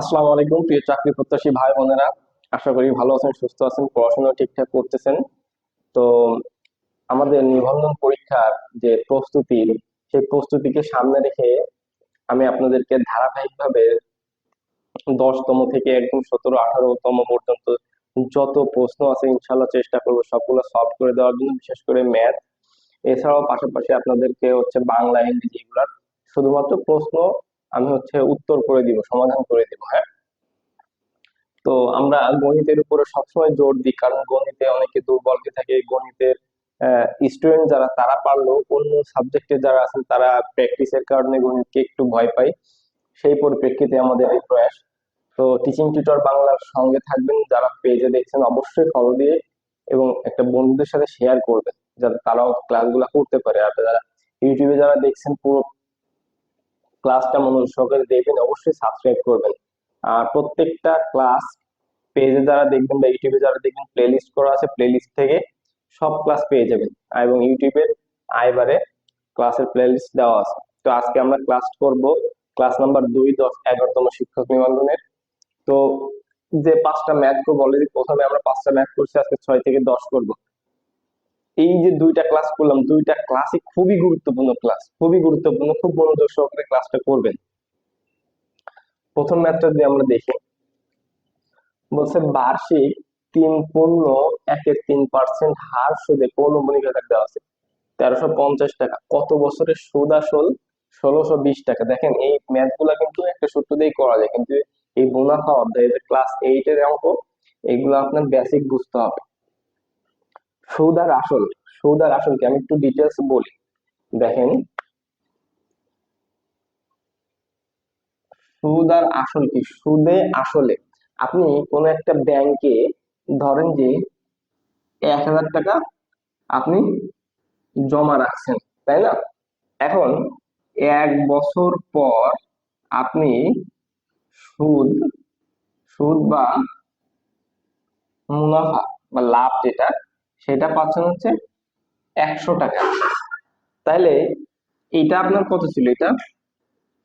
আসসালামু আলাইকুম, প্রিয় চাকরি প্রত্যাশী ভাই বোনেরা। আশা করি ভালো আছেন, সুস্থ আছেন পড়াশোনা ঠিকঠাক করতেছেন। তো আমাদের নিবন্ধন পরীক্ষার যে প্রস্তুতি, সেই প্রস্তুতিকে সামনে রেখে আমি আপনাদেরকে ধারাবাহিকভাবে দশতম থেকে একদম সতেরো, আঠারোতম পর্যন্ত যত প্রশ্ন আছে ইনশাল্লাহ চেষ্টা করব সবগুলো সলভ করে দেওয়ার জন্য, বিশেষ করে ম্যাথ এছাড়াও পাশাপাশি আপনাদেরকে হচ্ছে বাংলা, ইংরেজি এগুলার শুধুমাত্র প্রশ্ন আমি হচ্ছে উত্তর করে দিব, সমাধান করে দিব হ্যাঁ। তো আমরা গণিতের উপরে সবসময় জোর দিই, কারণ গণিতে অনেকে দুর্বলকে থাকে। গণিতের স্টুডেন্ট যারা, তারা পারল অন্য সাবজেক্টে যারা আছেন, তারা প্র্যাকটিসের কারণে গণিতকে একটু ভয় পায়। সেই পরিপ্রেক্ষিতে আমাদের এই প্রয়াস। তো টিচিং টিউটর বাংলার সঙ্গে থাকবেন, যারা পেজে দেখছেন, অবশ্যই ফলো দিয়ে এবং একটা বন্ধুদের সাথে শেয়ার করবেন, যাতে তারাও ক্লাসগুলো করতে পারে। আর যারা ইউটিউবে যারা দেখছেন, পুরো ক্লাসটা মনোযোগ সহকারে দেখবেন, অবশ্যই সাবস্ক্রাইব করবেন। আর প্রত্যেকটা ক্লাস পেজে যারা দেখবেন বা ইউটিউবে যারা দেখবেন প্লেলিস্ট করা আছে প্লেলিস্ট থেকে সব ক্লাস পেয়ে যাবেন। এবং ইউটিউবে আইবারে ক্লাসের প্লেলিস্ট দেওয়া আছে। তো আজকে আমরা ক্লাস করব ক্লাস নাম্বার দুই, দশ, এগারোতম শিক্ষক নিবন্ধনের। তো যে পাঁচটা ম্যাথ করব অলরেডি প্রথমে আমরা পাঁচটা ম্যাথ করছি, আজকে ছয় থেকে দশ করব। এই যে দুইটা ক্লাস করলাম, দুইটা ক্লাসই খুবই গুরুত্বপূর্ণ ক্লাস খুবই গুরুত্বপূর্ণ, খুব মনোযোগ সহকারে ক্লাসটা করবেন। প্রথম ম্যাথটা দিয়ে আমরা দেখি, বলছে বার্ষিক তিন পূর্ণ একের তিন পার্সেন্ট হার সুদে কোন আকার দেওয়া আছে তেরোশো পঞ্চাশ টাকা। কত বছরের সুদ আসল? ষোলোশো বিশ টাকা। দেখেন, এই ম্যাথগুলা কিন্তু একটা সূত্র দিয়েই করা যায়। কিন্তু এই মুনাফা অধ্যায় ক্লাস এইট এর অঙ্ক, এগুলো আপনার বেসিক বুঝতে হবে। সুদ আর আসল সুদ আর আসল কি? আমি একটু ডিটেলস বলি। দেখেন। সুদ আর আসল কি? সুদে আসলে। আপনি কোন একটা ব্যাংকে ধরেন যে এক হাজার টাকা আপনি জমা রাখছেন, তাই না? এখন এক বছর পর আপনি সুদ সুদ বা মুনাফা বা লাভ যেটা সেটা পাচ্ছেন হচ্ছে একশো টাকা। তাহলে এটা আপনার কত ছিল এটা?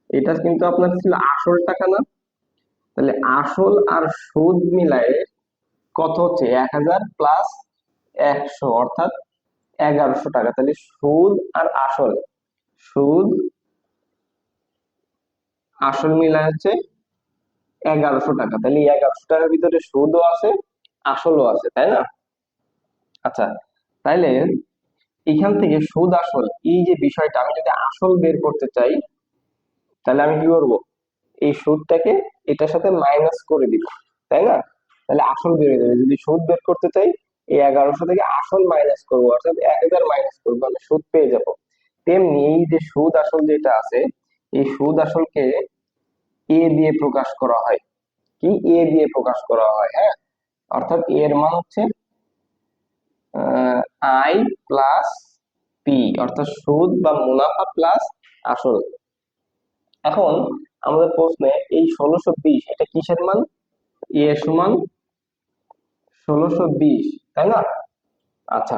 এটা কিন্তু আপনার ছিল আসল টাকা না। তাহলে আসল আর সুদ মিলায় কত হচ্ছে? এক হাজার প্লাস একশো, অর্থাৎ এগারোশো টাকা। তাহলে সুদ আর আসল। সুদ আসল মিলায় হচ্ছে এগারোশো টাকা। তাহলে এগারোশো টাকার ভিতরে সুদও আছে, আসলও আছে, তাই না? আচ্ছা তাইলে এখান থেকে সুদ আসল, এই যে বিষয়টা, আমি যদি আসল বের করতে চাই তাহলে আমি কি করব? এই সুদটাকে এটার সাথে মাইনাস করে দিব, তাই না? তাহলে আসল বেরিয়ে যাবে। যদি সুদ বের করতে চাই, এই এগারোশো থেকে আসল মাইনাস করব, অর্থাৎ এক হাজার মাইনাস করব আমি সুদ পেয়ে যাব। তেমনি এই যে সুদ আসল যেটা আছে, এই সুদ আসলকে এ দিয়ে প্রকাশ করা হয়। কি? এ দিয়ে প্রকাশ করা হয় হ্যাঁ? অর্থাৎ এর মান হচ্ছে আই প্লাস পি, অর্থাৎ সুদ বা মুনাফা প্লাস আসল। এখন আমাদের প্রশ্নে এই ষোলোশো বিশ, এটা কিসের মান? এ সমান ষোলোশো বিশ, তাই না? আচ্ছা।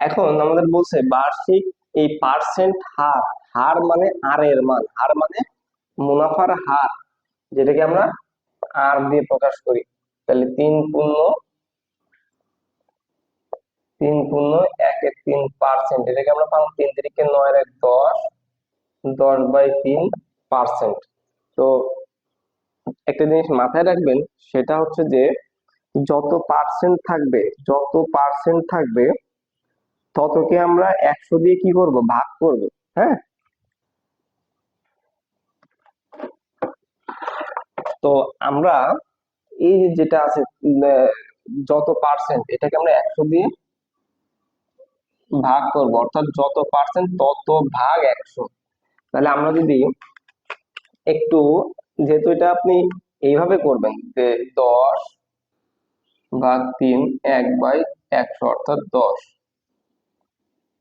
এখন আমাদের বলছে বার্ষিক এই পার্সেন্ট হার হার মানে আর এর মান হার মানে মুনাফার হার, যেটাকে আমরা আর দিয়ে প্রকাশ করি। তাহলে তিন পূর্ণ তিন পূর্ণ একের তিন পার্সেন্ট এটাকে আমরা পাবো তিন তিরিকে নয় এক দশ দশ বাই তিন পার্সেন্ট তো একটা জিনিস মাথায় রাখবেন, সেটা হচ্ছে যে যত পার্সেন্ট থাকবে, যত পার্সেন্ট থাকবে, ততকে আমরা একশো দিয়ে কি করব? ভাগ করব হ্যাঁ? তো আমরা এই যেটা আছে যত পার্সেন্ট এটাকে আমরা একশো দিয়ে ভাগ করব, অর্থাৎ যত পার্সেন্ট তত ভাগ একশো। তাহলে আমরা যদি একটু, যেহেতু এটা আপনি এইভাবে করবেন যে দশ ভাগ তিন এক বাই একশো, অর্থাৎ দশ।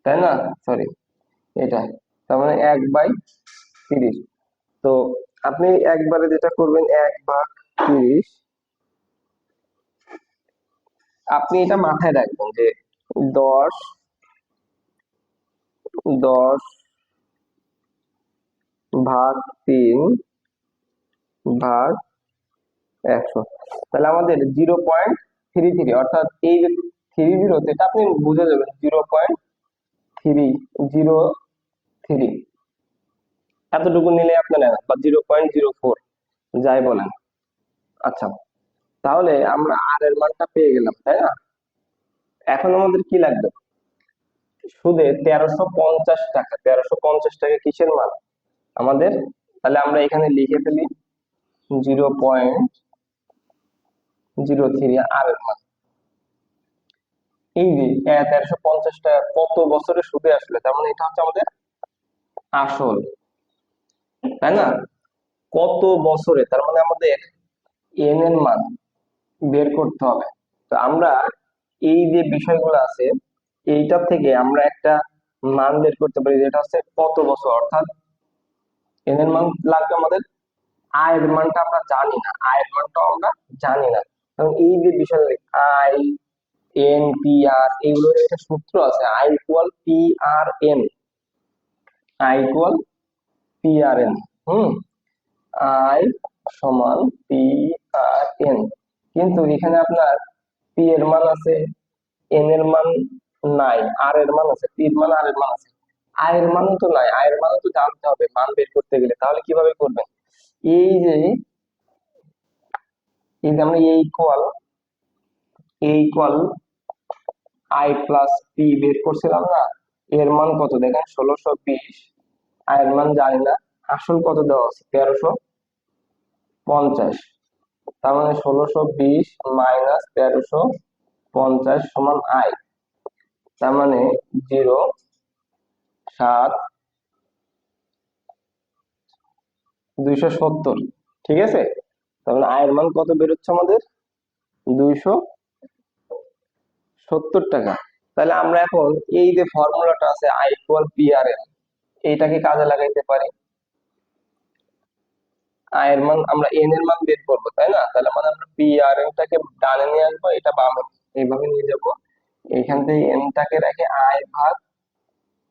তাই না? সরি এটা। তার মানে এক বাই তিরিশ। তো আপনি একবারে যেটা করবেন, এক ভাগ তিরিশ। আপনি এটা মাথায় রাখবেন যে দশ দশ ভাগ তিন ভাগ একশো। তাহলে আমাদের জিরো পয়েন্ট থ্রি থ্রি, অর্থাৎ এই যে থ্রি জিরোতে এটা আপনি বুঝে যাবেন, zero point three, zero three. এতটুকু নিলে আপনি নেন বা জিরো পয়েন্ট জিরো ফোর, যাই বলেন। আচ্ছা তাহলে আমরা আর এর মানটা পেয়ে গেলাম, তাই না? এখন আমাদের কি লাগবে? সুদে তেরোশো পঞ্চাশ টাকা, তেরোশো পঞ্চাশ টাকা কিসের মান আমাদের? তাহলে আমরা এখানে লিখে ফেলি জিরো পয়েন্ট জিরো থ্রি আর এর মান এই যে তেরোশো পঞ্চাশ টাকা কত বছরের সুদে আসলে? তার মানে এটা হচ্ছে আমাদের আসল। তাই না? কত বছরে? তার মানে আমাদের এন এর মান বের করতে হবে। তো আমরা এই যে বিষয়গুলো আছে এইটা থেকে আমরা একটা মান বের করতে পারি, যেটা হচ্ছে কত বছর? অর্থাৎ এন এর মান লাগবে আমাদের আয়ের মানটা আমরা জানি না আয়ের মানটাও আমরা জানি না। এবং এই যে বিষয় আই এন পি আর এগুলোর একটা সূত্র আছে I equal P R N I equal P R N hmm? I সমান পি আর এন কিন্তু এখানে আপনার পি এর মান আছে এন এর মান নাই আর এর মান আছে এর মান আর মান আছে। আয়ের মানও তো নাই, আয়ের মানও তো জানতে হবে, মান বের করতে গেলে। তাহলে কীভাবে করবেন? এই যে এই যে আমরা A equal A equal I plus P বের করছিলাম না, এর মান কত? দেখেন, ষোলোশো বিশ। আয়ের মান জানি না, আসল কত দেওয়া আছে? তেরোশো পঞ্চাশ। তার মানে ষোলোশো বিশ মাইনাস তেরোশো পঞ্চাশ সমান আই তার মানে জিরো, সাত, দুইশো সত্তর, ঠিক আছে? তাহলে আয়ের মান কত বেরোচ্ছে আমাদের? দুইশো সত্তর টাকা। তাহলে আমরা এখন এই যে ফর্মুলাটা আছে, I equal P R L এইটাকে কাজে লাগাইতে পারি। আয়ের মান, আমরা এন এর মান বের করব, তাই না? তাহলে মানে আমরা পি আর এনটাকে ডানে নিয়ে আসব, এটা বামে, এইভাবে নিয়ে যাব। এখান থেকে এনটাকে রেখে আয় ভাগ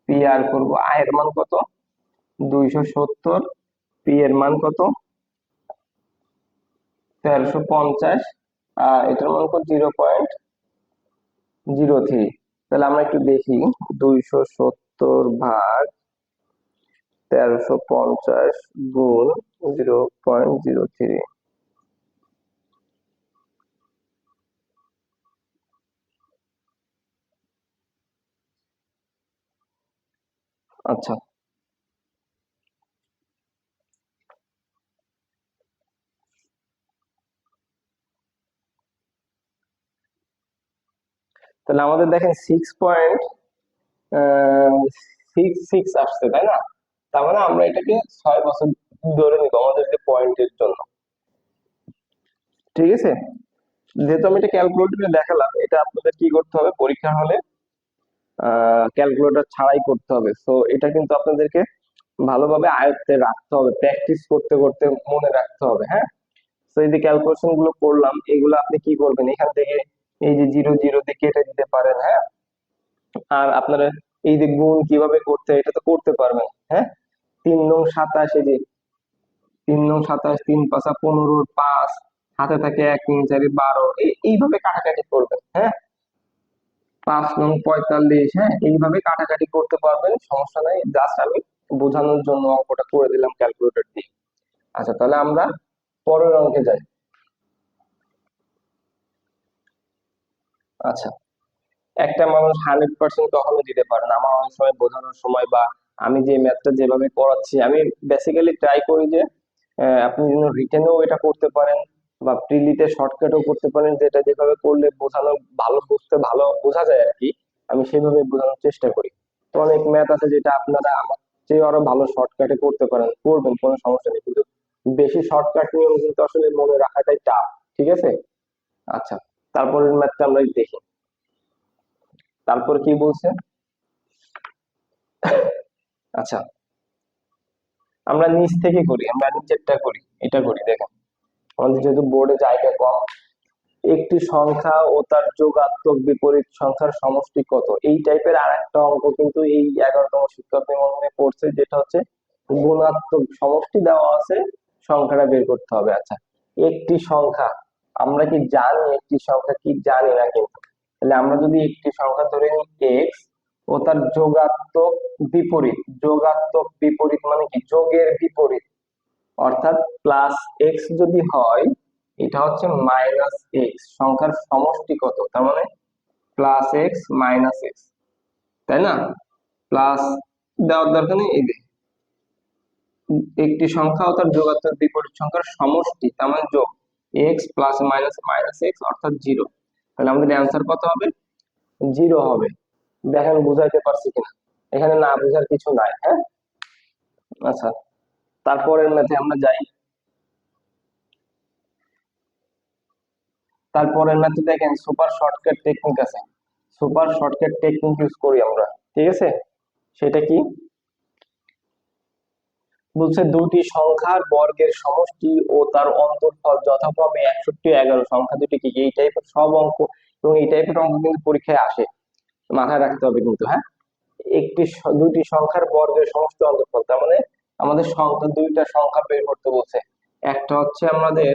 পি আর করব। আয়ের মান কত? দুইশো সত্তর। পি এর মান কত? তেরোশো পঞ্চাশ। আর এটার মান কত? Zero point zero three. তাহলে আমরা একটু দেখি। দুইশো সত্তর ভাগ তেরোশো পঞ্চাশ গুণ জিরো পয়েন্ট জিরো থ্রি। আচ্ছা। তাহলে আমাদের দেখেন সিক্স পয়েন্ট সিক্স সিক্স আসছে, তাই না? তার মানে আমরা এটাকে ছয় বছর ধরে নিব আমাদের যে পয়েন্টের জন্য। ঠিক আছে? যেহেতু আমি এটা ক্যালকুলেটরে দেখালাম, এটা আপনাদের কি করতে হবে? পরীক্ষা হলে ক্যালকুলেটর ছাড়াই করতে হবে। সো এটা কিন্তু আপনাদেরকে ভালোভাবে আয়ত্তে রাখতে হবে প্র্যাকটিস করতে করতে মনে রাখতে হবে হ্যাঁ? তো এই যে ক্যালকুলেশনগুলো করলাম, এগুলো আপনি কি করবেন? এখান থেকে এই যে জিরো জিরো দিয়ে কেটে দিতে পারেন হ্যাঁ? আর আপনারা এই যে গুণ কীভাবে করতে এটা তো করতে পারবেন হ্যাঁ? তিন নং সাতাশ, এই যে তিন নং সাতাশ, তিন পাঁচা পনেরো, পাঁচ, হাতে থাকে এক, তিন, চারি, বারো এইভাবে কাটাকাটি করবেন হ্যাঁ? পাঁচ নং পঁয়তাল্লিশ হ্যাঁ এইভাবে কাটাকাটি করতে পারবেন, সমস্যা নাই। জাস্ট আমি বোঝানোর জন্য অঙ্কটা করে দিলাম ক্যালকুলেটর দিয়ে। আচ্ছা তাহলে আমরা পরের অঙ্কে যাই। আচ্ছা একটা মানুষ হান্ড্রেড পার্সেন্ট কখনো দিতে পারে না। আমার অনেক সময় বোঝানোর সময় বা আমি যে ম্যাথটা যেভাবে করাচ্ছি আমি বেসিক্যালি ট্রাই করি যে আপনি যেন রিটেনেও এটা করতে পারেন। বা প্রিলিতে শর্টকাটও করতে পারেন, যেটা যেভাবে করলে বোঝানো ভালো, বুঝতে ভালো বোঝা যায় আর কি, আমি সেভাবে বোঝানোর চেষ্টা করি। তো অনেক ম্যাথ আছে যেটা আপনারা আমার চেয়ে আরও ভালো শর্টকাটে করতে পারেন, করবেন, কোনো সমস্যা নেই। কিন্তু বেশি শর্টকাট নিয়ম কিন্তু আসলে মনে রাখাটাই টাফ ঠিক আছে? আচ্ছা তারপরের ম্যাথটা আমরা দেখি। তারপর কি বলছে? আচ্ছা আমরা নিচ থেকে করি, আমরা নিচেরটা করি, এটা করি, দেখেন। আমাদের যেহেতু বোর্ডে জায়গা কম, একটি সংখ্যা ও তার যোগাত্মক বিপরীত সংখ্যার সমষ্টি কত? এই টাইপের আর একটা অঙ্ক কিন্তু এই এগারোতম শিক্ষক নিবন্ধনে পড়ছে, যেটা হচ্ছে গুণাত্মক সমষ্টি দেওয়া আছে, সংখ্যাটা বের করতে হবে। আচ্ছা একটি সংখ্যা, আমরা কি জানি একটি সংখ্যা কি? জানি না কিন্তু। তাহলে আমরা যদি একটি সংখ্যা ধরে নিই এক্স ও তার যোগাত্মক বিপরীত যোগাত্মক বিপরীত মানে কি? যোগের বিপরীত। অর্থাৎ প্লাস এক্স যদি হয়, এটা হচ্ছে মাইনাস এক্স সংখ্যার সমষ্টি কত? তার মানে প্লাস এক্স মাইনাস এক্স তাই না? প্লাস দেওয়ার দরকার নেই, এই একটি সংখ্যা ও তার যোগাত্মক বিপরীত সংখ্যার সমষ্টি, তার মানে যোগ X plus minus minus X অর্থাৎ জিরো তাহলে আমাদের অ্যান্সার কত হবে? জিরো হবে। দেখেন, বুঝাইতে পারছি কিনা? এখানে না বোঝার কিছু নাই হ্যাঁ? আচ্ছা। তারপরের ম্যাথে আমরা যাই। তারপরের ম্যাথে দেখেন সুপার শর্টকাট টেকনিক আছে। সুপার শর্টকাট টেকনিক ইউজ করি আমরা, ঠিক আছে? সেটা কি? বলছে দুটি সংখ্যার বর্গের সমষ্টি ও তার অন্তর্ফল যথাক্রমে একষট্টি এগারো। সংখ্যা দুটি কি? এই টাইপের সব অঙ্ক এবং এই টাইপের অঙ্ক কিন্তু পরীক্ষায় আসে। মাথায় রাখতে হবে কিন্তু হ্যাঁ? একটি দুটি সংখ্যার বর্গের সমষ্টি অন্তর্ফল, তার মানে আমাদের সংখ্যা দুইটা সংখ্যা বের করতে বলছে। একটা হচ্ছে আমাদের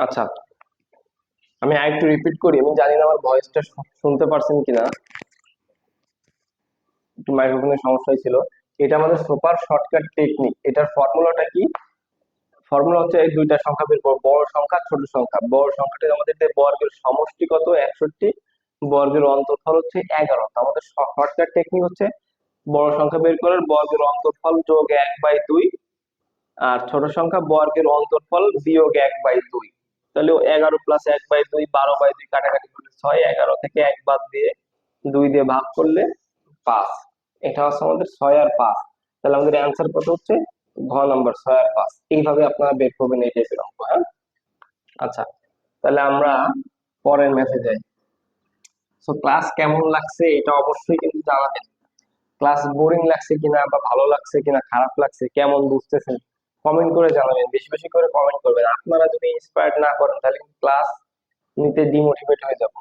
আচ্ছা। আমি আরেকটু রিপিট করি, আমি জানি না আমার ভয়েসটা শুনতে পারছেন কিনা। একটু মাইক্রোফোনের সমস্যা ছিল। এটা আমাদের সুপার শর্টকাট টেকনিক এটার ফর্মুলাটা কি? ফর্মুলা হচ্ছে এই দুইটা সংখ্যা বের করব বড় সংখ্যা, ছোট সংখ্যা। বড় সংখ্যাটা আমাদের বর্গের সমষ্টি কত? একষট্টি। বর্গের অন্তর্ফল হচ্ছে এগারো। আমাদের শর্টকাট টেকনিক হচ্ছে বড় সংখ্যা বের করার বর্গের অন্তর্ফল যোগ এক বাই দুই। আর ছোট সংখ্যা বর্গের অন্তর্ফল বিয়োগ এক বাই দুই। তাহলে এগারো প্লাস এক বাই দুই, বারো বাই দুই কাটাকাটি করলে ছয়, এগারো থেকে এক বাদ দিয়ে দুই দিয়ে ভাগ করলে পাঁচ। এটা হচ্ছে আমাদের ছয় আর পাঁচ। তাহলে আমাদের অ্যান্সার কত হচ্ছে? ঘ নাম্বার ছয় আর পাঁচ। এইভাবে আপনারা বের করবেন এই টাইপের অঙ্ক হ্যাঁ? আচ্ছা তাহলে আমরা পরের ম্যাথে যাই। সো ক্লাস কেমন লাগছে? এটা অবশ্যই কিন্তু জানাবেন। ক্লাস বোরিং লাগছে কিনা বা ভালো লাগছে কিনা, খারাপ লাগছে, কেমন বুঝতেছেন? কমেন্ট করে জানাবেন, বেশি বেশি করে কমেন্ট করবেন। আপনারা যদি ইন্সপায়ার্ড না করেন, তাহলে ক্লাস নিতে ডিমোটিভেট হয়ে যাব।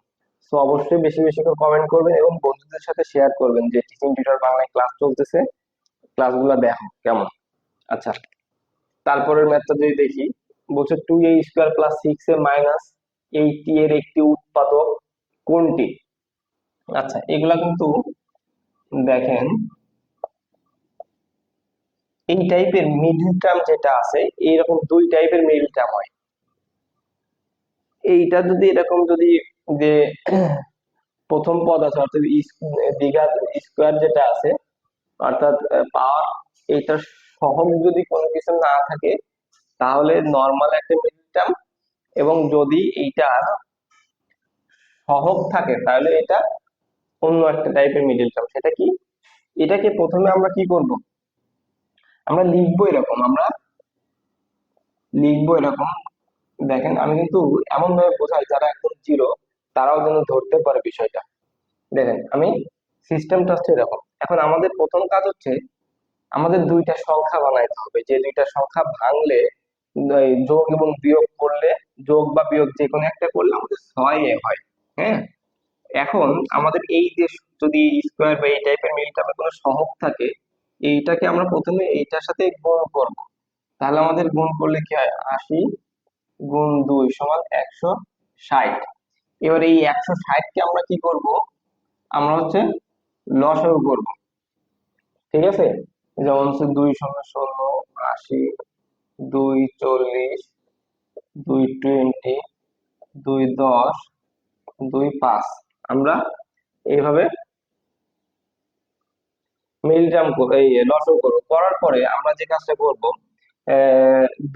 সো অবশ্যই বেশি বেশি করে কমেন্ট করবেন এবং বন্ধুদের সাথে শেয়ার করবেন যে টিচিং টিউটর বাংলায় ক্লাস চলতেছে ক্লাসগুলো দেখো কেমন। আচ্ছা তারপরের ম্যাথটা যদি দেখি, বলছে two A square plus six A minus eighty এর একটি উৎপাদক কোনটি? আচ্ছা এগুলা কিন্তু দেখেন এই টাইপের মিডল টার্ম যেটা আছে, এইরকম দুই টাইপের মিডল টার্ম হয়। এইটা যদি এরকম যদি যে প্রথম পদ আছে, অর্থাৎ দ্বিঘাত স্কোয়ার যেটা আছে, অর্থাৎ পাওয়ার এইটার সহগ যদি কোনো কিছু না থাকে, তাহলে নর্মাল একটা মিডল টার্ম এবং যদি এইটা সহগ থাকে, তাহলে এটা অন্য একটা টাইপের মিডল টার্ম সেটা কি? এটাকে প্রথমে আমরা কি করব? আমরা লিখব এরকম, আমরা লিখব এরকম। দেখেন, আমি কিন্তু এমন ভাবে বোঝাই, যারা একদম জিরো তারাও যেন ধরতে পারে বিষয়টা। দেখেন, আমি সিস্টেমটা হচ্ছে এরকম। এখন আমাদের প্রথম কাজ হচ্ছে, আমাদের দুইটা সংখ্যা বানাইতে হবে। যে দুইটা সংখ্যা ভাঙলে যোগ এবং বিয়োগ করলে, যোগ বা বিয়োগ যে কোনো একটা করলে আমাদের ছয় এ হয় হ্যাঁ? এখন আমাদের এই যে যদি স্কোয়ার বা এই টাইপের মিল টার্মের কোনো সহগ থাকে এইটাকে আমরা প্রথমে এইটার সাথে গুণ করব। তাহলে আমাদের গুণ করলে কি হয়? আশি গুণ দুই সমান একশো ষাট। এবার এই একশো ষাটকে আমরা কি করব? আমরা হচ্ছে লসাগু করব। ঠিক আছে? যেমন হচ্ছে দুই শূন্য শূন্য আশি, দুই চল্লিশ, দুই টোয়েন্টি, দুই দশ, দুই পাঁচ। আমরা এইভাবে মিল টার্ম এই লসও করব। করার পরে আমরা যে কাজটা করব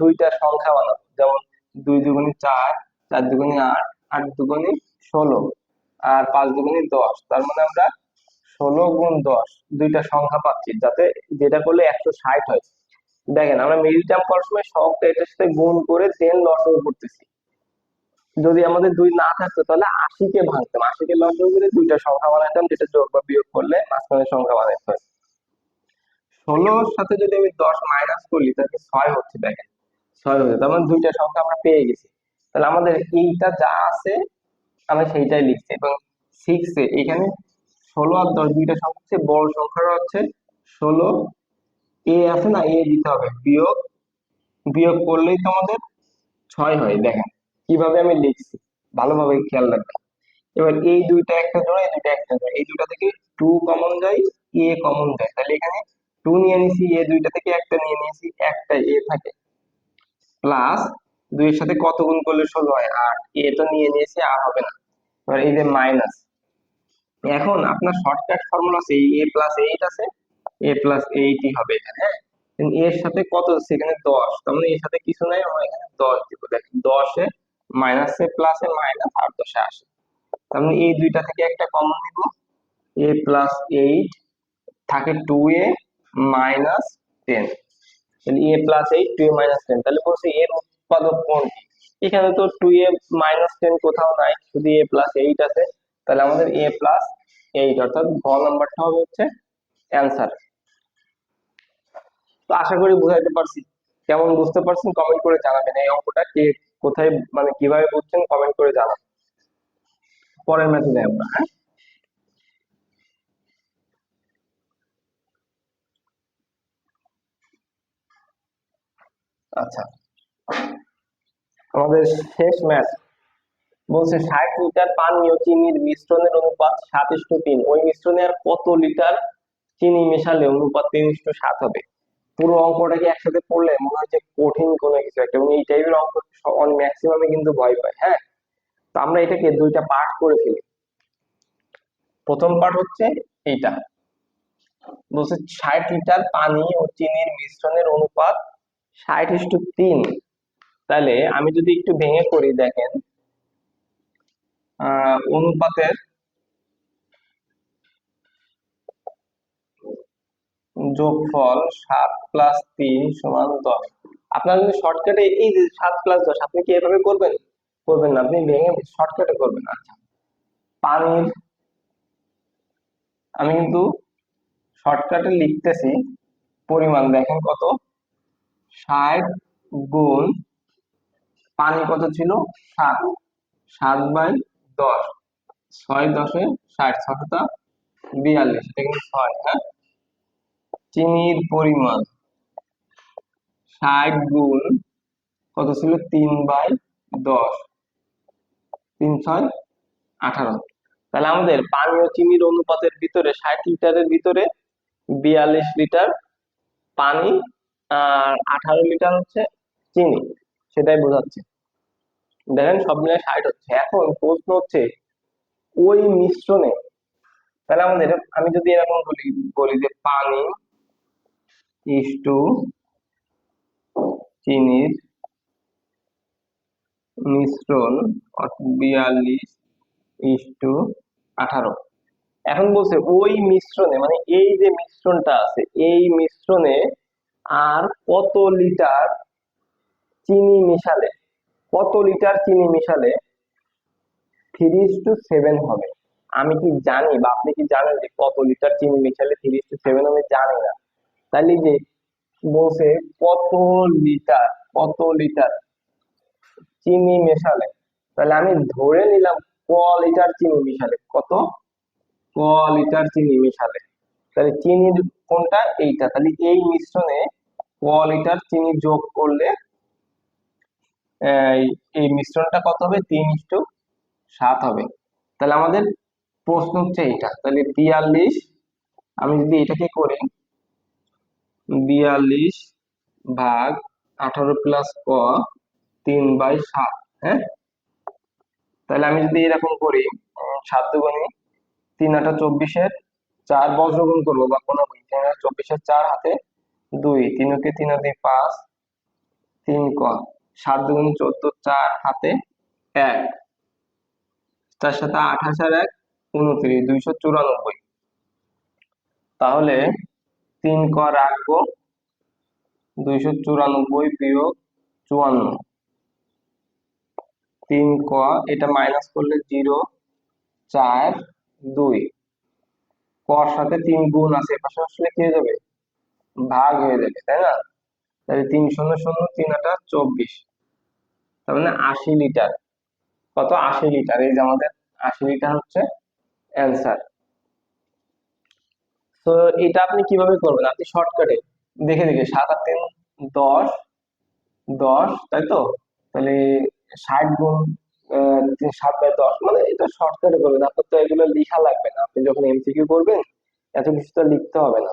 দুইটা সংখ্যা বানাবো। যেমন দুই দুগুণি চার চার দুগুণি আট আট দুগুণি ষোলো আর পাঁচ দুগুণি দশ। তার মানে আমরা ষোলো গুণ দশ, দুইটা সংখ্যা পাচ্ছি, যাতে যেটা করলে একশো ষাট হয়। দেখেন, আমরা মিল করার সময় সবটা এটার সাথে গুণ করে দেন লসও করতেছি। যদি আমাদের দুই না থাকতো, তাহলে আশিকে ভাঙতাম। আশিকে লসও করে দুইটা সংখ্যা বানাইতাম যেটা যোগ বা বিয়োগ করলে মাঝখানে সংখ্যা বানাইতে হয়। ষোলোর সাথে যদি আমি দশ মাইনাস করি, তাহলে ছয় হচ্ছে দেখেন। ছয় হচ্ছে, তার মানে দুইটা সংখ্যা আমরা পেয়ে গেছি। তাহলে আমাদের এইটা যা আছে, আমরা সেইটাই লিখছি। এবং সিক্সে এখানে ষোলো আর দশ দুইটা সংখ্যা হচ্ছে, বড় সংখ্যাটা হচ্ছে ষোলো। এ আছে না, এ দিতে হবে। বিয়োগ বিয়োগ করলেই তো আমাদের ছয় হয়। দেখেন, কীভাবে আমি লিখছি? ভালোভাবে খেয়াল রাখবেন। এবার এই দুইটা একটা জোড়া, এই দুইটা একটা জোড়া। এই দুইটা থেকে টু কমন যায় এ কমন যায়। তাহলে এখানে টু নিয়ে নিছি, এ দুইটা থেকে একটা নিয়ে নিয়েছি একটা এ থাকে। প্লাস দুইয়ের সাথে কত গুণ করলে ষোলো হয়? আট। এ তো নিয়ে নিয়েছি, আর হবে না। এবার এই যে মাইনাস এখন আপনার শর্টকাট ফর্মুলা আছে এ প্লাস এইট আছে এ প্লাস এইটই হবে এখানে হ্যাঁ? এর সাথে কত? আছে এখানে দশ। তার মানে এর সাথে কিছু নাই, আমরা এখানে দশ দিব। দেখেন, দশে মাইনাসে প্লাসে মাইনাস আর দশে আসে তার মানে এই দুইটা থেকে একটা কমন নিব। এ প্লাস এইট থাকে two A minus ten. A plus eight two A minus ten তাহলে বলছে এর উৎপাদক কোনটি? এখানে তো টু এ মাইনাস টেন কোথাও নাই, শুধু এ প্লাস এইট আছে। তাহলে আমাদের এ প্লাস এইট অর্থাৎ ঘ নাম্বারটা হবে হচ্ছে অ্যান্সার তো আশা করি বুঝাইতে পারছি। কেমন বুঝতে পারছেন? কমেন্ট করে জানাবেন এই অঙ্কটা। কে কোথায় মানে কীভাবে বুঝছেন? কমেন্ট করে জানাবেন। পরের মেথডে আমরা হ্যাঁ? আচ্ছা। আমাদের শেষ ম্যাচ বলছে ষাট লিটার পানীয় চিনির মিশ্রণের অনুপাত সাত তিন। ওই মিশ্রণে আর কত লিটার চিনি মেশালে অনুপাত তিন সাত হবে? পুরো অঙ্কটাকে একসাথে পড়লে? মনে কঠিন কোনো কিছু একটা। এবং এই টাইপের অঙ্ক ম্যাক্সিমামে কিন্তু ভয় পায় হ্যাঁ? তো আমরা এটাকে দুইটা পার্ট করে ফেলি। প্রথম পার্ট হচ্ছে এইটা। বলছে ষাট লিটার পানি ও চিনির মিশ্রণের অনুপাত ষাট ইস্টু তিন। তাহলে আমি যদি একটু ভেঙে করি, দেখেন অনুপাতের যোগফল সাত প্লাস তিন সমান দশ। আপনার যদি শর্টকাটে এই যে সাত প্লাস দশ, আপনি কি এভাবে করবেন? করবেন না, আপনি ভেঙে শর্টকাটে করবেন। আচ্ছা পানির, আমি কিন্তু শর্টকাটে লিখতেছি, পরিমাণ দেখেন কত? ষাট গুণ পানি কত ছিল? সাত। সাত বাই দশ। ছয় দশে ষাট ছশোটা বিয়াল্লিশ। এটা কিন্তু ছয় হ্যাঁ? চিনির পরিমাণ ষাট গুণ কত ছিল? তিন বাই দশ। তিন, ছয়, আঠারো। তাহলে আমাদের পানি ও চিনির অনুপাতের ভিতরে ষাট লিটারের ভিতরে বিয়াল্লিশ লিটার পানি আঠারো লিটার হচ্ছে চিনি, সেটাই বোঝাচ্ছে। দেখেন সব মিলে ষাট হচ্ছে। এখন প্রশ্ন হচ্ছে, ওই মিশ্রণে, তাহলে আমাদের, আমি যদি এরকম বলি বলি যে পানি ইস্টু চিনির মিশ্রণ বিয়াল্লিশ ইস্টু আঠারো। এখন বলছে ওই মিশ্রণে মানে এই যে মিশ্রণটা আছে, এই মিশ্রণে আর কত লিটার চিনি মিশালে? কত লিটার চিনি মিশালে? থ্রি টু সেভেন হবে। আমি কি জানি বা আপনি কি জানেন যে কত লিটার চিনি মিশালে থ্রি টু সেভেন আমি জানি না। তাহলে যে বলছে কত লিটার কত লিটার চিনি মেশালে? তাহলে আমি ধরে নিলাম ক লিটার চিনি মিশালে। কত? ক লিটার চিনি মিশালে। তাহলে চিনির কোনটা? এইটা। তাহলে এই মিশ্রণে ক লিটার চিনি যোগ করলে, এই মিশ্রণটা কত হবে? তিন ইস্টু সাত হবে। তাহলে আমাদের প্রশ্ন হচ্ছে এইটা। তাহলে বিয়াল্লিশ, আমি যদি এটাকে করি, বিয়াল্লিশ ভাগ আঠারো প্লাস ক, তিন বাই সাত হ্যাঁ? তাহলে আমি যদি এরকম করি, সাত দুগুণে তিন আটা চব্বিশের চার বজ্রগুণ করব বা কোনো চব্বিশের চার হাতে দুই তিনকে তিন দুই পাঁচ, তিন ক সাত দুগুণ চোদ্দ, চার হাতে এক তার সাথে আঠাশ আর এক, উনত্রিশ, দুইশো চুরানব্বই। তাহলে তিন ক রাখব, দুইশো চুরানব্বই বিয়োগ চুয়ান্ন। তিন ক এটা মাইনাস করলে জিরো চার, দুই। কর সাথে তিন গুণ আছে এপাশে আসলে কি যাবে ভাগ হয়ে যাবে, তাই না? তাহলে তিন শূন্য শূন্য তিন আটা চব্বিশ। তার মানে আশি লিটার। কত? আশি লিটার। এই যে আমাদের আশি লিটার হচ্ছে অ্যান্সার। তো এটা আপনি কীভাবে করবেন? আপনি শর্টকাটে দেখে দেখে, সাত আট তিন দশ দশ, তাই তো? তাহলে ষাট গুণ সাত বাই দশ মানে এটা শর্টকাটে করবেন। আপনার তো এগুলো লেখা লাগবে না। আপনি যখন এমসিকিউ করবেন, এত কিছু তো লিখতে হবে না।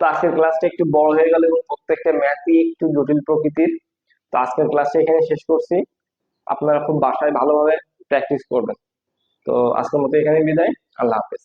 তো আজকের ক্লাসটা একটু বড় হয়ে গেল এবং প্রত্যেকটা ম্যাথই একটু জটিল প্রকৃতির। তো আজকের ক্লাসটা এখানে শেষ করছি। আপনারা খুব বাসায় ভালোভাবে প্র্যাকটিস করবেন। তো আজকের মতো এখানে বিদায়। আল্লাহ হাফেজ।